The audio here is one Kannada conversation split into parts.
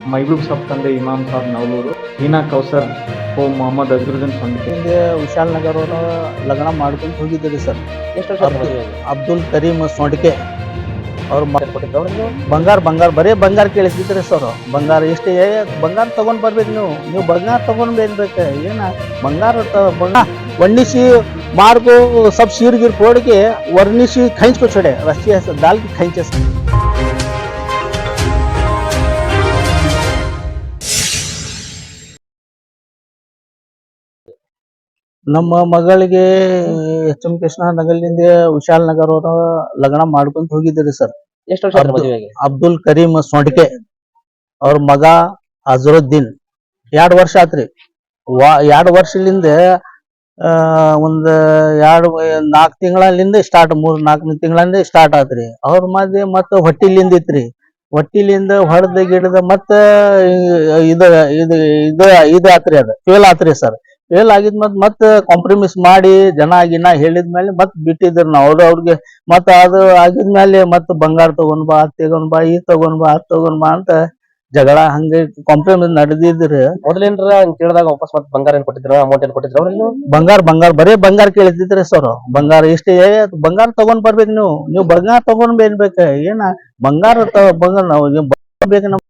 ಮೈಬೂಬ್ ಸಾಬ್ ತಂದೆ ಇಮಾಮ್ ಸಾಬ್ ನವಲೂರು ಹೀನಾ ಕೌಸರ್ ಓ ಮೊಹಮ್ಮದ್ ಅಜರುದ್ದೀನ್ ಸಂಡಿಕೆ ಹಿಂದೆ ವಿಶಾಲ್ ನಗರ್ ಅವರು ಲಗ್ನ ಮಾಡ್ಕೊಂಡು ಹೋಗಿದ್ದೀರಿ ಸರ್. ಅಬ್ದುಲ್ ಕರೀಮ್ ಸೊಂಡಿಕೆ. ಅವ್ರು ಮಾಡಿಕೊಟ್ಟಿದ್ದು ಬಂಗಾರ ಬಂಗಾರ ಬರೀ ಬಂಗಾರ ಕೇಳಿಸಿದ್ರೆ ಸರ್. ಬಂಗಾರ ಇಷ್ಟೇ ಬಂಗಾರ ತಗೊಂಡ್ ಬರ್ಬೇಕು ನೀವು. ನೀವು ಬಂಗಾರ ತಗೊಂಡ್ ಏನು ಏನ? ಬಂಗಾರ ಬಂಗಾರ. ವರ್ಣಿಸಿ ಮಾರ್ಗು ಸಬ್ ಸೀರ್ಗಿರ್ ಪೋಡಿಗೆ ವರ್ಣಿಸಿ ಖಂಚ್ಕೊಚಡೆ ರಸ್ತೆ ದಾಲ್ಗೆ ಖಂಚ ನಮ್ಮ ಮಗಳಿಗೆ ಎಚ್ ಎಂ ಕೃಷ್ಣ ನಗರದಿಂದ ವಿಶಾಲ್ ನಗರ್ ಅವರ ಲಗ್ನ ಮಾಡ್ಕೊಂತ ಹೋಗಿದ್ದೀರಿ ಸರ್. ಎಷ್ಟು ವರ್ಷ ಆಯ್ತು ಅಬ್ದು- ಅಬ್ದುಲ್ ಕರೀಮ್ ಸೊಂಟಿಕೆ ಅವ್ರ ಮಗ ಅಜರುದ್ದೀನ್. ಎರಡ್ ವರ್ಷ ಆತ್ರಿ. ವಾ ಎರಡ್ ವರ್ಷಲಿಂದ ಆ ಒಂದ್ ಎರಡ್ ನಾಲ್ಕು ತಿಂಗಳಿಂದ ಸ್ಟಾರ್ಟ್ ಮೂರ್ ನಾಲ್ಕು ತಿಂಗಳಿಂದ ಸ್ಟಾರ್ಟ್ ಆತ್ರಿ. ಅವ್ರ ಮಧ್ಯೆ ಮತ್ತ ಹೊಟ್ಟಿಲಿಂದ ಇತ್ರಿ. ಹೊಟ್ಟಿಲಿಂದ ಹೊಡೆದ ಗಿಡದ ಮತ್ತ ಇದು ಇದು ಇದು ಇದು ಆತ್ರಿ ಅದ. ಫೇಲ್ ಆತ್ರಿ ಸರ್. ಫೇಲ್ ಆಗಿದ್ ಮತ್ ಮತ್ತ ಕಾಂಪ್ರಮೈಸ್ ಮಾಡಿ ಜನ ಗಿನ ಹೇಳಿದ್ಮೇಲೆ ಮತ್ ಬಿಟ್ಟಿದ್ರು ನಾವು. ಅವ್ರು ಅವ್ರಿಗೆ ಮತ್ ಅದು ಆಗಿದ್ಮೇಲೆ ಮತ್ ಬಂಗಾರ ತಗೊಂಡ್ ಬಾ ಅದ್ ತಗೊಂಡ್ ಬಾ ಈ ತಗೊಂಡ್ ಬಾ ಅದ್ ತಗೊಂಡ್ ಬಾ ಅಂತ ಜಗಳ ಹಂಗೆ ಕಾಂಪ್ರಮೈಸ್ ನಡೆದಿದ್ರು ಮೊದ್ಲೇನ್ರ ಹಂಗ್ ಕೇಳಿದಾಗ ವಾಪಸ್ ಮತ್ತೆ ಬಂಗಾರ ಏನ್ ಕೊಟ್ಟಿದ್ರು ಅಮೌಂಟ್ ಏನ್ ಕೊಟ್ಟಿದ್ರು? ಬಂಗಾರ ಬಂಗಾರ ಬರೇ ಬಂಗಾರ ಕೇಳಿದ್ರಿ ಸರ್ ಬಂಗಾರ ಇಷ್ಟೇ ಬಂಗಾರ ತಗೊಂಡ್ ಬರ್ಬೇಕು ನೀವು. ನೀವು ಬಂಗಾರ ತಗೊಂಡ್ ಬೇನ್ಬೇಕ ಏನ ಬಂಗಾರ ಬಂಗಾರ ನಾವು ಬೇಕು ನಮ್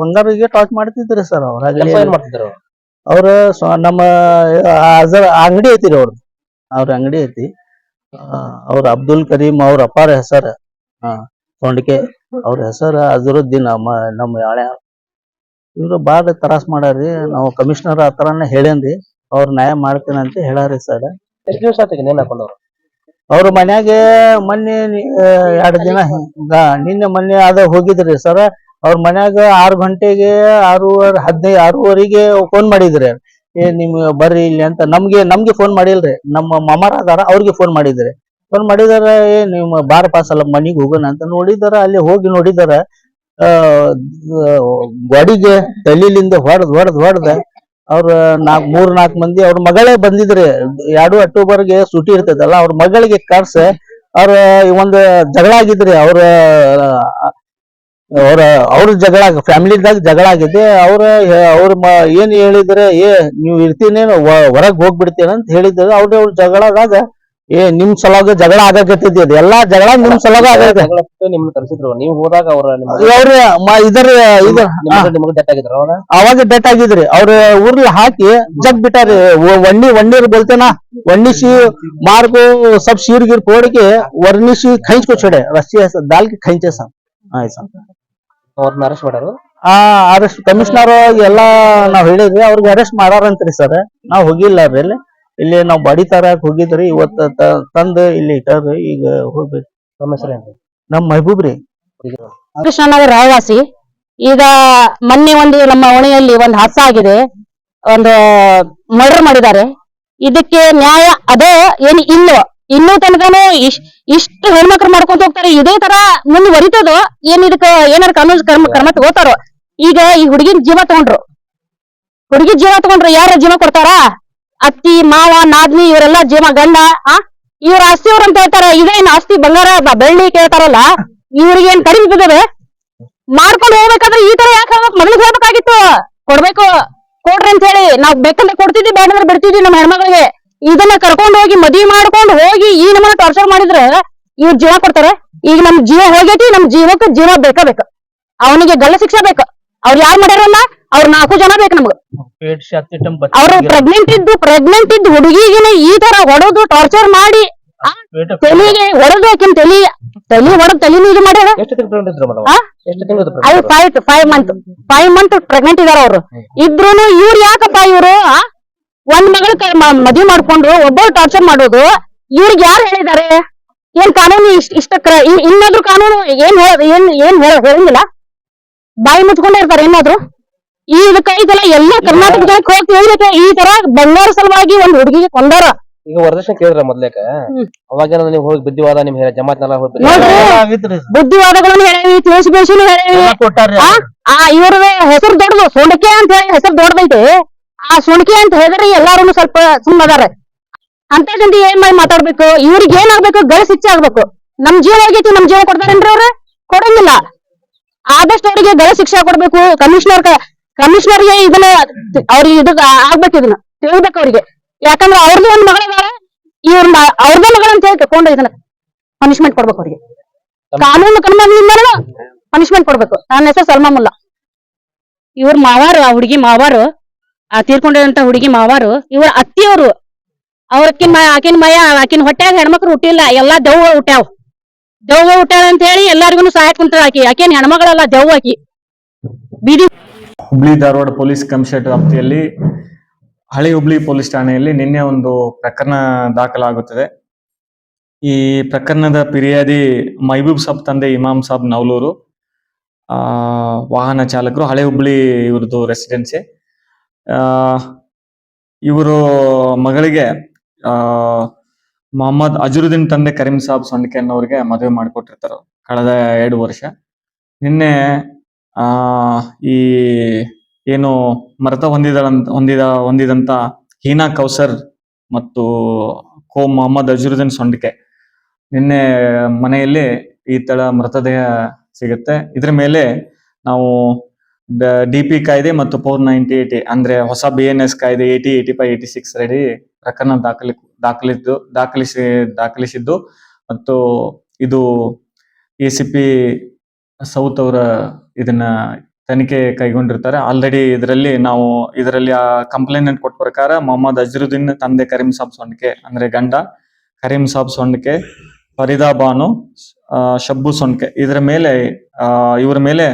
ಬಂಗಾರ ಟಾಚ್ ಮಾಡ್ತಿದ್ರಿ ಸರ್ ಅವ್ರ ಏನ್ ಮಾಡ್ತಿದ್ರು? ಅವ್ರು? ನಮ್ಮ ಅಂಗಡಿ ಐತಿ ರೀ ಅವ್ರ ಅವ್ರ ಅಂಗಡಿ ಐತಿ. ಅವ್ರ ಅಬ್ದುಲ್ ಕರೀಂ ಅವ್ರ ಅಪ್ಪಾರ ಹೆಸರ. ತೊಂಡಿಕೆ ಅವ್ರ ಹೆಸರ ಅಜರುದ್ದೀನ್ ನಮ್ಮ ನಮ್ಮ ಯಾಳೆ. ಇವ್ರು ಬಾಳ ತ್ರಾಸ್ ಮಾಡಾರಿ ನಾವು ಕಮಿಷನರ್ ಆ ಹೇಳೇನ್ರಿ. ಅವ್ರ ನ್ಯಾಯ ಮಾಡ್ತೇನೆ ಅಂತ ಹೇಳಾರಿ ಸರ್. ಎಷ್ಟು ದಿವಸ ನೇಣ್ ಹಾಕೊಂಡವ್ರು ಅವ್ರ? ಮನ್ಯಾಗೆ ಮೊನ್ನೆ ಎರಡು ದಿನ ನಿನ್ನೆ ಮೊನ್ನೆ ಅದ ಹೋಗಿದ್ರಿ ಸರ್. ಅವ್ರ ಮನ್ಯಾಗ ಆರು ಗಂಟೆಗೆ ಆರೂವರೆ ಹದಿನೈದು ಆರೂವರೆಗೆ ಫೋನ್ ಮಾಡಿದ್ರಿ, ಏ ನಿಮ್ ಬರ್ರಿ ಇಲ್ಲಿ ಅಂತ ನಮ್ಗೆ ನಮ್ಗೆ ಫೋನ್ ಮಾಡಿಲ್ರಿ. ನಮ್ಮ ಮಾಮಾರ ಅದಾರ, ಅವ್ರಿಗೆ ಫೋನ್ ಮಾಡಿದ್ರಿ. ಫೋನ್ ಮಾಡಿದಾರ, ಏ ನಿಮ್ಮ ಬಾರ್ ಪಾಸ್ ಅಲ್ಲ, ಮನಿಗ್ ಹೋಗೋಣ ಅಂತ ನೋಡಿದಾರ, ಅಲ್ಲಿ ಹೋಗಿ ನೋಡಿದಾರ, ಆ, ಗೋಡಿಗೆ ತಲಿಲಿಂದ ಹೊಡೆದ್ ಹೊಡೆದ್, ಹೊಡೆದ ಅವ್ರ ನಾಕ್, ಮೂರ್ ನಾಲ್ಕು ಮಂದಿ ಅವ್ರ ಮಗಳೇ ಬಂದಿದ್ರಿ, ಎರಡು ಅಕ್ಟೋಬರ್ಗೆ ಸೂಟಿ ಇರ್ತೈತಲ್ಲ, ಅವ್ರ ಮಗಳಿಗೆ ಕರ್ಸ, ಅವ್ರ ಒಂದ್ ಜಗಳ ಆಗಿದ್ರಿ ಅವ್ರ ಅವ್ರ ಅವ್ರ ಜಗಳ ಫ್ಯಾಮಿಲಿದಾಗ ಜಗಳ ಆಗಿದೆ ಅವ್ರ ಅವ್ರ ಏನ್ ಹೇಳಿದ್ರೆ ಏ ನೀವು ಇರ್ತೀನೇನು ಹೊರಗ್ ಹೋಗ್ಬಿಡ್ತೀನ ಅಂತ ಹೇಳಿದ್ರೆ ಅವ್ರ ಅವ್ರ ಜಗಳದಾಗ ಏ ನಿಮ್ ಸಲುವಾಗ ಜಗಳ ಆಗಕತ್ತೈತಿ ಎಲ್ಲಾ ಜಗಳ ನಿಮ್ ಸಲುವಾಗ ಆಗತ್ತೆ ನಿಮ್ ಕರ್ಸಿದ್ರು ನೀವು ಹೋದಾಗ ಅವ್ರ ಅವ್ರ ಇದರ ಅವಾಗ? ಡೆಟ್ ಆಗಿದ್ರಿ ಅವ್ರ ಊರ್ಲಿ ಹಾಕಿ ಜಗ್ ಬಿಟ್ಟಾರಿ ಒಣ್ಣಿ ಒಣ್ಣೀರ್ ಬೋಲ್ತೇನ ವಣ್ಣಿಸಿ ಮಾರ್ಗು ಸಬ್ ಸೀರ್ಗಿರ್ ಕೋಡಿಗೆ ವರ್ಣಿಸಿ ಖಂಚ್ ರಸ್ತೆ ದಾಲ್ಕಿ ದಾಲ್ಗೆ ಖಂಚೆ ಆಯ್ತು ಅವ್ರನ್ನ ಅರೆಸ್ಟ್ ಮಾಡ್ಯಾರು? ಆ ಅರೆಸ್ಟ್ ಕಮಿಷನರ್ ಎಲ್ಲಾ ನಾವ್ ಹೇಳಿದ್ವಿ ಅವ್ರಿಗೆ ಅರೆಸ್ಟ್ ಮಾಡಾರಂತ್ರಿ ಸರ್. ನಾವ್ ಹೋಗಿಲ್ಲ ರೀ ಇಲ್ಲಿ ಇಲ್ಲಿ ನಾವ್ ಬಾಡಿ ತರಕ್ ಹೋಗಿದ್ರಿ? ಇವತ್ತ ತ- ತಂದು ಇಲ್ಲಿ ಇಟ್ಟಾರ್ರಿ ಈಗ ಹೋಗ್ಬೇಕು. ನಮ್ಮ ಹೆಸರು ಏನ್ರಿ? ನಮ್ ಮೆಹಬೂಬ್ ರೀ. ಕೃಷ್ಣನಗರ ರಾಯವಾಸಿ. ಈಗ ಮೊನ್ನೆ ಒಂದು ನಮ್ಮ ಓಣಿಯಲ್ಲಿ ಒಂದು ಹಾಸ ಆಗಿದೆ. ಒಂದು ಮರ್ಡರ್ ಮಾಡಿದ್ದಾರೆ. ಇದಕ್ಕೆ ನ್ಯಾಯ ಅದೇ ಏನು ಇನ್ನು ಇನ್ನೂ ತನಕನು ಇಷ್ಟು ಹೆಣ್ಮಕ್ಳು ಮಾಡ್ಕೊಂತ ಹೋಗ್ತಾರೆ. ಇದೇ ತರ ಮುಂದುವರಿತದೋ ಏನ್ ಇದಕ್ಕ, ಏನಾರ ಕಾನೂನು ಕರ್ಮ, ಕ್ರಮ ತಗೋತಾರೋ. ಈಗ ಈ ಹುಡುಗಿನ ಜೀವ ತಗೊಂಡ್ರು. ಹುಡುಗಿ ಜೀವ ತಗೊಂಡ್ರು, ಯಾರ ಜೀವ ಕೊಡ್ತಾರ? ಅತ್ತಿ, ಮಾವ, ನಾದ್ನಿ, ಇವರೆಲ್ಲ ಜೀವ, ಗಂಡ, ಆ? ಇವ್ರ ಆಸ್ತಿ ಅವ್ರ ಅಂತ ಹೇಳ್ತಾರ. ಇದೇನ್ ಆಸ್ತಿ ಬಂಗಾರ ಬೆಳ್ಳಿ ಕೇಳ್ತಾರಲ್ಲ ಇವ್ರಿಗೆ ಏನ್ ಕಡಿಮೆ ಬಿದ್ದವೆ ಮಾಡ್ಕೊಂಡು ಹೋಗ್ಬೇಕಾದ್ರೆ ಈ ತರ ಯಾಕೆ ಹೇಳ್ಬೇಕು? ಹೇಳ್ಬೇಕಾಗಿತ್ತು ಕೊಡ್ಬೇಕು, ಕೊಡ್ರಿ ಅಂತ ಹೇಳಿ. ನಾವ್ ಬೇಕಂದ್ರೆ ಕೊಡ್ತಿದ್ವಿ ಬೇಡಂದ್ರೆ ಬಿಡ್ತಿದ್ವಿ ನಮ್ಮ ಹೆಣ್ಮಗಳಿಗೆ. ಇದನ್ನ ಕರ್ಕೊಂಡು ಹೋಗಿ ಮದ್ವಿ ಮಾಡ್ಕೊಂಡು ಹೋಗಿ ಈ ನಮ್ಮನ್ನ ಟಾರ್ಚರ್ ಮಾಡಿದ್ರೆ ಇವ್ರ ಜೀವ ಕೊಡ್ತಾರೆ. ಈಗ ನಮ್ ಜೀವ ಹೋಗೈತಿ ನಮ್ ಜೀವಕ್ಕೆ ಜೀವ ಬೇಕ ಬೇಕ. ಅವನಿಗೆ ಗಲ್ಲ ಶಿಕ್ಷೆ ಬೇಕ. ಅವ್ರು ಯಾರು ಮಾಡ್ಯಾರಲ್ಲ? ಅವ್ರ ನಾಲ್ಕು ಜನ ಬೇಕು ನಮ್ಗೆ. ಅವ್ರು ಪ್ರೆಗ್ನೆಂಟ್ ಇದ್ದು ಪ್ರೆಗ್ನೆಂಟ್ ಇದ್ದು ಹುಡುಗಿಗಿನ ಈ ತರ ಹೊಡೆದು ಟಾರ್ಚರ್ ಮಾಡಿ ತಲೆಗೆ ಹೊಡೆದು ಆಕಿನ್ ತಲಿ ತಲಿ ಹೊಡೆದು ತಲಿನ ಇದು ಮಾಡ್ಯಾರ. Five five month five month pregnant ಇದಾರ ಅವ್ರು. ಇದ್ರು ಇವ್ರು ಯಾಕಪ್ಪ ಇವ್ರು? ಒಂದ್ ಮಗಳ ಮದ್ವಿ ಮಾಡ್ಕೊಂಡು ಒಬ್ಬ ಟಾರ್ಚರ್ ಮಾಡೋದು ಇವ್ರಿಗೆ ಯಾರು ಹೇಳಿದ್ದಾರೆ? ಏನ್ ಕಾನೂನು ಇಷ್ಟ ಇಷ್ಟ ಕ್ರ- ಇನ್ನಾದ್ರೂ ಕಾನೂನು ಏನ್ ಹೇಳೋದು ಏನ್ ಏನ್ ಹೇಳ ಹೇಳಂಗಿಲ್ಲ. ಬಾಯಿ ಮುಚ್ಕೊಂಡೇ ಇರ್ತಾರೆ ಏನಾದ್ರು? ಈ ಇದಕ್ಕ ಇದೆಲ್ಲ ಎಲ್ಲಾ ಕರ್ನಾಟಕ ಜನಕ್ಕೆ ಹೋಗ್ತಿ ಹೇಳ್ಬೇಕು ಈ ತರ ಬಂಗಾರ ಸಲುವಾಗಿ ಒಂದ್ ಹುಡುಗಿಗೆ ಕೊಂದಾರ ಈಗ ವರದಕ್ಷಿಣೆ ಕೇಳಿದ್ರ ಮೊದ್ಲೇಕ. ಅವಾಗ ನೀವು ಹೋಗಿ ಬುದ್ಧಿವಾದ ನಿಮ್ ಜಮಾತ್ನೆಲ್ಲ ಹೇಳಿ ಆಗಿತ್ರಿ ಬುದ್ಧಿವಾದಗಳನ್ನು ಹೇಳೇವಿ ತಿಳಿಸಿ ಬೇಸಿನೂ ಹೇಳಿ ಆ ಇವರ ಇವ್ರದೇ ಹೆಸರು ದೊಡ್ಡದು ಸೋಂಡಕ್ಕೆ ಅಂತ ಹೇಳಿ ಹೆಸರು ದೊಡ್ಡದೈತೆ. ಆ ಸುಣಕಿ ಅಂತ ಹೇಳಿದ್ರೆ ಎಲ್ಲಾರು ಸ್ವಲ್ಪ ಸುಮ್ಮದಾರ ಅಂತ ಜನ ಏನ್ ಮಾಡಿ ಮಾತಾಡ್ಬೇಕು? ಇವ್ರಿಗೆ ಏನಾಗ್ಬೇಕು? ಗಳಿಸ್ ಶಿಕ್ಷೆ ಆಗ್ಬೇಕು. ನಮ್ ಜೀವ ಆಗೈತಿ ನಮ್ ಜೀವ ಕೊಡ್ತಾರೇನ್ರಿ ಅವ್ರ? ಕೊಡಂಗಿಲ್ಲ. ಆದಷ್ಟು ಅವರಿಗೆ ಗಳ ಶಿಕ್ಷೆ ಕೊಡ್ಬೇಕು. ಕಮಿಷನರ್ ಕಮಿಷನರ್ಗೆ ಇದನ್ನ ಅವ್ರಿಗೆ ಇದು ಆಗ್ಬೇಕು ಇದನ್ನ. ತಿಳ್ಬೇಕು ಅವ್ರಿಗೆ. ಯಾಕಂದ್ರೆ ಅವ್ರದ್ದು ಒಂದ್ ಮಗಳಿದಾಳೆ ಇವ್ರ ಅವ್ರದ ಮಗಳ ಅಂತ ಹೇಳಿ ತಕೊಂಡು ಇದನ್ನ ಪನಿಷ್ಮೆಂಟ್ ಕೊಡ್ಬೇಕು ಅವ್ರಿಗೆ. ಕಾನೂನು ಕ್ರಮದಿಂದನೂ ಪನಿಷ್ಮೆಂಟ್ ಕೊಡ್ಬೇಕು. ನನ್ನ ಹೆಸರು ಸಲ್ಮಾ ಮುಲ್ಲಾ ಇವ್ರ ಮಾವಾರು, ಆ ಹುಡುಗಿ ಮಾವಾರು. ಆ ತೀರ್ಕೊಂಡಿರುವಂತ ಹುಡುಗಿ ಮಾವಾರು, ಇವ್ರ ಅತ್ತಿಯವರು ಅವ್ರಕಿನ್ ಆಕಿನ ಮಯ ಆಕಿನ ಹೊಟ್ಯಾಗ ಹೆಣ್ಮಕ್ಳು ಹುಟ್ಟಿಲ್ಲ, ಎಲ್ಲಾ ದೆವ್ವ ಹುಟ್ಯಾವ್. ದೆವ್ವ ಹುಟ್ಯಾಳ ಅಂತ ಹೇಳಿ ಎಲ್ಲಾರ್ಗು ಸಹಾಯ ಕುಂತಾಳ ಆಕಿ. ಆಕಿನ ಹೆಣ್ಮಗಳಲ್ಲ, ದೆವ್ವ ಆಕಿ. ಬೀದಿ ಹುಬ್ಳಿ ಧಾರವಾಡ ಪೊಲೀಸ್ ಕಮಿಷನರೇಟ್ ವ್ಯಾಪ್ತಿಯಲ್ಲಿ ಹಳೆ ಹುಬ್ಳಿ ಪೊಲೀಸ್ ಠಾಣೆಯಲ್ಲಿ ನಿನ್ನೆ ಒಂದು ಪ್ರಕರಣ ದಾಖಲಾಗುತ್ತದೆ. ಈ ಪ್ರಕರಣದ ಫಿರ್ಯಾದಿ ಮೈಬೂಬ್ ಸಾಬ್ ತಂದೆ ಇಮಾಮ್ ಸಾಬ್ ಆ ವಾಹನ ಚಾಲಕರು ಹಳೆ ಹುಬ್ಳಿ ಇವ್ರದ್ದು ರೆಸಿಡೆನ್ಸಿ ಇವರು ಮಗಳಿಗೆ ಮೊಹಮ್ಮದ್ ಅಜರುದ್ದೀನ್ ತಂದೆ ಕರೀಂ ಸಾಬ್ ಸೊಂಡಿಕೆ ಅನ್ನೋರಿಗೆ ಮದುವೆ ಮಾಡಿಕೊಟ್ಟಿರ್ತಾರೆ ಕಳೆದ ಎರಡು ವರ್ಷ. ನಿನ್ನೆ, ಆ, ಈ ಏನು ಮೃತ ಹೊಂದಿದ ಹೊಂದಿದ, ಹೊಂದಿದಂತ ಹೀನಾ ಕೌಸರ್ ಮತ್ತು ಕೋ ಮೊಹಮ್ಮದ್ ಅಜರುದ್ದೀನ್ ಸೊಂಡಿಕೆ, ನಿನ್ನೆ ಮನೆಯಲ್ಲಿ ಈ ತರ ಮೃತದೇಹ ಸಿಗುತ್ತೆ. ಇದ್ರ ಮೇಲೆ ನಾವು ಡಿ ಪಿ ಕಾಯ್ದೆ ಮತ್ತು ಫೋರ್ ನೈಂಟಿ ಏಟಿ ಅಂದ್ರೆ ಹೊಸ ಬಿ ಎನ್ ಎಸ್ ಕಾಯ್ದೆ eighty eighty five eighty six ready ಪ್ರಕರಣ ದಾಖಲಿ, ದಾಖಲಿದ್ದು, ದಾಖಲಿಸಿ, ದಾಖಲಿಸಿದ್ದು. ಮತ್ತು ಇದು ಎ ಸಿ ಪಿ ಸೌತ್ ಅವರ ಇದನ್ನ ತನಿಖೆ ಕೈಗೊಂಡಿರ್ತಾರೆ. ಆಲ್ರೆಡಿ ಇದರಲ್ಲಿ ನಾವು, ಇದರಲ್ಲಿ ಆ ಕಂಪ್ಲೇಂಟ್ ಕೊಟ್ಟ ಪ್ರಕಾರ ಮೊಹಮ್ಮದ್ ಅಜರುದ್ದೀನ್ ತಂದೆ ಕರೀಂ ಸಾಬ್ ಸೊಂಡಿಕೆ, ಅಂದ್ರೆ ಗಂಡ ಕರೀಂ ಸಾಬ್ ಸೊಂಡಿಕೆ, ಫರೀದಾ ಬಾನು ಶಬ್ಬು ಸೊಂಡಿಕೆ. ಇದರ ಮೇಲೆ ಇವರ ಮೇಲೆ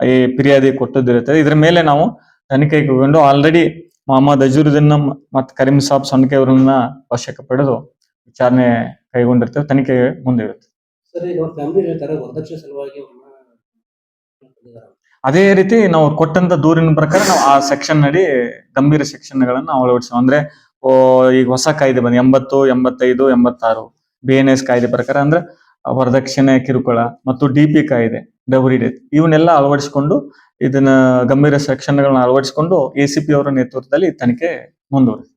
ಈ ಫಿರ್ಯಾದಿ ಕೊಟ್ಟದ್ದಿರುತ್ತದೆ. ಇದರ ಮೇಲೆ ನಾವು ತನಿಖೆ ಕೈಗೊಂಡು ಆಲ್ರೆಡಿ ಮೊಹಮ್ಮದ್ ಅಜರುದ್ದೀನ್ ಮತ್ತು ಕರೀಂ ಸಾಬ್ ಸೊಂಡಿಕೆ ಅವರನ್ನ ವಶಕ್ಕೆ ಪಡೆದು ವಿಚಾರಣೆ ಕೈಗೊಂಡಿರ್ತೇವೆ ತನಿಖೆ ಮುಂದಿರುತ್ತೆ ಅದೇ ರೀತಿ ನಾವು ಕೊಟ್ಟಂತ ದೂರಿನ ಪ್ರಕಾರ ನಾವು ಆ ಸೆಕ್ಷನ್ ನಡಿ ಗಂಭೀರ ಸೆಕ್ಷನ್ ಗಳನ್ನ ಅಳವಡಿಸೋ ಅಂದ್ರೆ ಓ, ಈಗ ಹೊಸ ಕಾಯ್ದೆ ಬಂದ ಎಂಬತ್ತು ಎಂಬತ್ತೈದು ಎಂಬತ್ತಾರು ಬಿ ಎನ್ ಎಸ್ ಕಾಯ್ದೆ ಪ್ರಕಾರ ಅಂದ್ರೆ ವರದಕ್ಷಿಣೆ ಕಿರುಕುಳ ಮತ್ತು ಡಿ ಪಿ ಕಾಯ್ದೆ. ಡಬರಿ ಡೆತ್ ಇವನ್ನೆಲ್ಲ ಅಳವಡಿಸಿಕೊಂಡು ಇದನ್ನ ಗಂಭೀರ ಸೆಕ್ಷನ್ಗಳನ್ನ ಅಳವಡಿಸಿಕೊಂಡು ಎಸಿಪಿ ಅವರ ನೇತೃತ್ವದಲ್ಲಿ ತನಿಖೆ ಮುಂದುವರಿದೆ